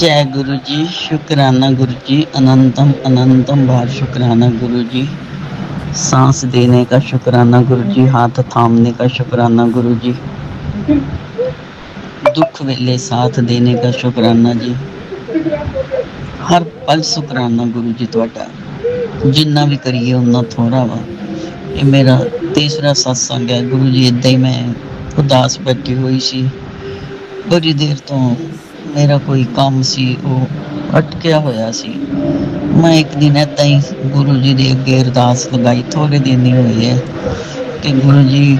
ਜੈ ਗੁਰੂ ਜੀ, ਸ਼ੁਕਰਾਨਾ ਗੁਰੂ ਜੀ, ਅਨੰਤਮ ਅਨੰਤਮ ਬਾਰ ਸ਼ੁਕਰਾਨਾ ਗੁਰੂ ਜੀ। सांस देने का शुक्राना गुरु जी हाथ थामने का शुक्राना गुरु जी दुख वेले साथ देने का शुक्राना जी ਹਰ ਪਲ ਸ਼ੁਕਰਾਨਾ ਗੁਰੂ ਜੀ ਤੁਹਾਡਾ। ਜਿੰਨਾ ਵੀ ਕਰੀਏ ਉਹਨਾਂ ਥੋੜਾ ਵਾ। ਇਹ ਮੇਰਾ ਤੀਸਰਾ ਸਤਸੰਗ ਹੈ। ਗੁਰੂ ਜੀ ਇਦਾਂ ਹੀ ਮੈਂ ਉਦਾਸ ਬੈਠੀ ਹੋਈ ਸੀ। ਬੜੀ ਦੇਰ ਤੋਂ ਮੇਰਾ ਕੋਈ ਕੰਮ ਸੀ, ਉਹ ਅਟਕਿਆ ਹੋਇਆ ਸੀ। ਮੈਂ ਇੱਕ ਦਿਨ ਏਦਾਂ ਹੀ ਗੁਰੂ ਜੀ ਦੇ ਅੱਗੇ ਅਰਦਾਸ ਲਗਾਈ ਥੋੜੇ ਦਿਨ ਹੀ ਹੋਏ ਹੈ ਕਿ ਗੁਰੂ ਜੀ,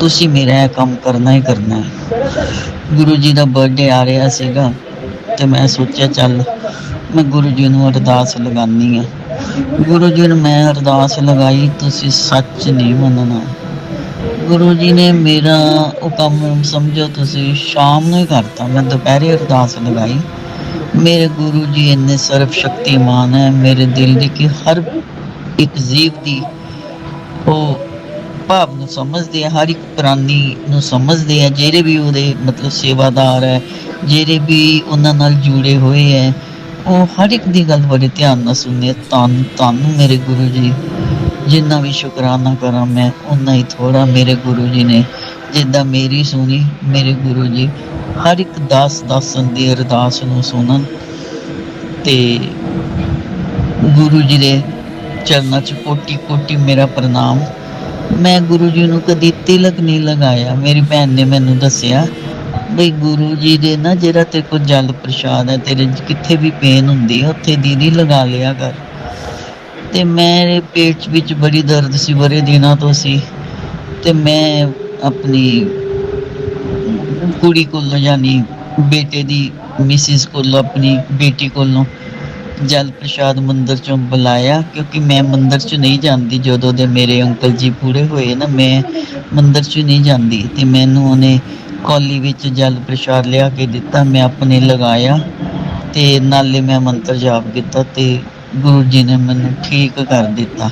ਤੁਸੀਂ ਮੇਰਾ ਇਹ ਕੰਮ ਕਰਨਾ ਹੀ ਕਰਨਾ ਹੈ ਗੁਰੂ ਜੀ ਦਾ ਬਰਥਡੇ ਆ ਰਿਹਾ ਸੀਗਾ ਤੇ ਮੈਂ ਸੋਚਿਆ, ਚੱਲ ਮੈਂ ਗੁਰੂ ਜੀ ਨੂੰ ਅਰਦਾਸ ਲਗਾਨੀ ਆ। ਗੁਰੂ ਜੀ ਨੂੰ ਮੈਂ ਅਰਦਾਸ ਲਗਾਈ, ਤੁਸੀਂ ਸੱਚ ਨਹੀਂ ਮੰਨਣਾ। ਗੁਰੂ ਜੀ ਨੇ ਮੇਰਾ ਉਹ ਕੰਮ ਸਮਝੋ ਤੁਸੀਂ, ਸ਼ਾਮ ਨੂੰ ਹੀ ਕਰਤਾ। ਮੈਂ ਦੁਪਹਿਰੇ ਅਰਦਾਸ ਲਗਾਈ। ਮੇਰੇ ਗੁਰੂ ਜੀ ਇੰਨੇ ਸਰਵ ਸ਼ਕਤੀਮਾਨ ਹੈ, ਮੇਰੇ ਦਿਲ ਦੀ ਕਿ ਹਰ ਇੱਕ ਜੀਵ ਦੀ ਉਹ ਭਾਵ ਨੂੰ ਸਮਝਦੇ ਆ, ਹਰ ਇੱਕ ਪ੍ਰਾਨੀ ਨੂੰ ਸਮਝਦੇ ਆ, ਜਿਹੜੇ ਵੀ ਉਹਦੇ ਮਤਲਬ ਸੇਵਾਦਾਰ ਹੈ, ਜਿਹੜੇ ਵੀ ਉਹਨਾਂ ਨਾਲ ਜੁੜੇ ਹੋਏ ਹੈ, ਉਹ ਹਰ ਇੱਕ ਦੀ ਗੱਲ ਬੜੇ ਧਿਆਨ ਨਾਲ ਸੁਣਦੇ ਆ। ਧੰਨ ਧੰਨ ਮੇਰੇ ਗੁਰੂ ਜੀ। ਜਿੰਨਾ ਵੀ ਸ਼ੁਕਰਾਨਾ ਕਰਾਂ, ਮੈਂ ਉਨਾ ਹੀ ਥੋੜਾ ਮੇਰੇ ਗੁਰੂ ਜੀ ਨੇ ਜਿੱਦਾਂ ਮੇਰੀ ਸੁਣੀ, ਮੇਰੇ ਗੁਰੂ ਜੀ ਹਰ ਇੱਕ ਦਾਸ ਦਾਸਨ ਦੀ ਅਰਦਾਸ ਨੂੰ ਸੁਣਨ ਤੇ ਗੁਰੂ ਜੀ ਦੇ ਚਰਨਾਂ 'ਚ ਕੋਟੀ ਕੋਟੀ ਮੇਰਾ ਪ੍ਰਣਾਮ। ਮੈਂ ਗੁਰੂ ਜੀ ਨੂੰ ਕਦੀ ਤਿਲਕ ਨਹੀਂ ਲਗਾਇਆ। ਮੇਰੀ ਭੈਣ ਨੇ ਮੈਨੂੰ ਦੱਸਿਆ, ਬਈ ਗੁਰੂ ਜੀ ਦੇ ਨਾ ਜਿਹੜਾ ਤੇਰੇ ਕੋਲ ਜਲ ਪ੍ਰਸ਼ਾਦ ਹੈ, ਤੇਰੇ ਕਿੱਥੇ ਵੀ ਪੇਨ ਹੁੰਦੀ ਹੈ, ਉੱਥੇ ਦੀਦੀ ਲਗਾ ਲਿਆ ਕਰ। ਤੇ ਮੇਰੇ ਪੇਟ ਵਿੱਚ ਬੜੀ ਦਰਦ ਸੀ, ਬੜੇ ਦਿਨਾਂ ਤੋਂ ਸੀ। ਤੇ ਮੈਂ ਆਪਣੀ ਕੁੜੀ ਕੋਲੋਂ ਯਾਨੀ ਬੇਟੇ ਦੀ ਮਿਸਿਸ ਕੋਲੋਂ, ਆਪਣੀ ਬੇਟੀ ਕੋਲੋਂ ਜਲ ਪ੍ਰਸ਼ਾਦ ਮੰਦਰ ਚੋਂ ਬੁਲਾਇਆ, ਕਿਉਂਕਿ ਮੈਂ ਮੰਦਰ ਚ ਨਹੀਂ ਜਾਂਦੀ। ਜਦੋਂ ਦੇ ਮੇਰੇ ਅੰਕਲ ਜੀ ਪੂਰੇ ਹੋਏ ਨਾ, ਮੈਂ ਮੰਦਰ ਚ ਨਹੀਂ ਜਾਂਦੀ। ਤੇ ਮੈਨੂੰ ਉਹਨੇ ਕੌਲੀ ਵਿੱਚ ਜਲ ਪ੍ਰਸ਼ਾਦ ਲਿਆ ਕੇ ਦਿੱਤਾ, ਮੈਂ ਆਪਣੇ ਲਗਾਇਆ ਤੇ ਨਾਲੇ ਮੈਂ ਮੰਤਰ ਜਾਪ ਕੀਤਾ ਤੇ ਗੁਰੂ ਜੀ ਨੇ ਮੈਨੂੰ ਠੀਕ ਕਰ ਦਿੱਤਾ।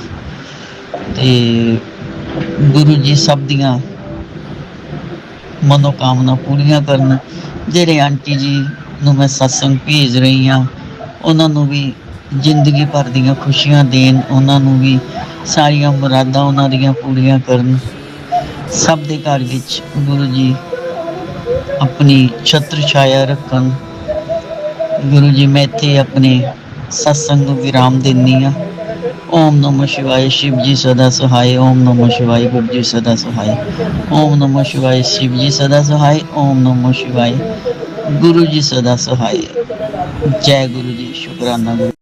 ਤੇ ਗੁਰੂ ਜੀ ਸਭ ਦੀਆਂ ਮਨੋਕਾਮਨਾ ਪੂਰੀਆਂ ਕਰਨ, ਜਿਹੜੇ ਆਂਟੀ ਜੀ ਨੂੰ ਮੈਂ ਸਤਸੰਗ ਭੇਜ ਰਹੀ ਹਾਂ, ਉਹਨਾਂ ਨੂੰ ਵੀ ਜ਼ਿੰਦਗੀ ਭਰ ਦੀਆਂ ਖੁਸ਼ੀਆਂ ਦੇਣ, ਉਹਨਾਂ ਨੂੰ ਵੀ ਸਾਰੀਆਂ ਮੁਰਾਦਾਂ ਉਹਨਾਂ ਦੀਆਂ ਪੂਰੀਆਂ ਕਰਨ। ਸਭ ਦੇ ਘਰ ਵਿੱਚ ਗੁਰੂ ਜੀ ਆਪਣੀ ਛਤਰ ਛਾਇਆ ਰੱਖਣ। ਗੁਰੂ ਜੀ ਮੈਂ ਇੱਥੇ ਆਪਣੇ ਸਤਸੰਗ ਨੂੰ ਵਿਰਾਮ ਦਿੰਨੀ ਆ। ਓਮ ਨਮੋ ਸ਼ਿਵਾਏ ਸ਼ਿਵ ਜੀ ਸਦਾ ਸਹਾਏ, ਓਮ ਨਮੋ ਸ਼ਿਵਾਏ ਗੁਰੂ ਜੀ ਸਦਾ ਸਹਾਏ। ਓਮ ਨਮੋ ਸ਼ਿਵਾਏ ਸ਼ਿਵ ਜੀ ਸਦਾ ਸਹਾਏ, ਓਮ ਨਮੋ ਸ਼ਿਵਾਏ ਗੁਰੂ ਜੀ ਸਦਾ ਸਹਾਏ। ਜੈ ਗੁਰੂ ਜੀ, ਸ਼ੁਕਰਾਨਾ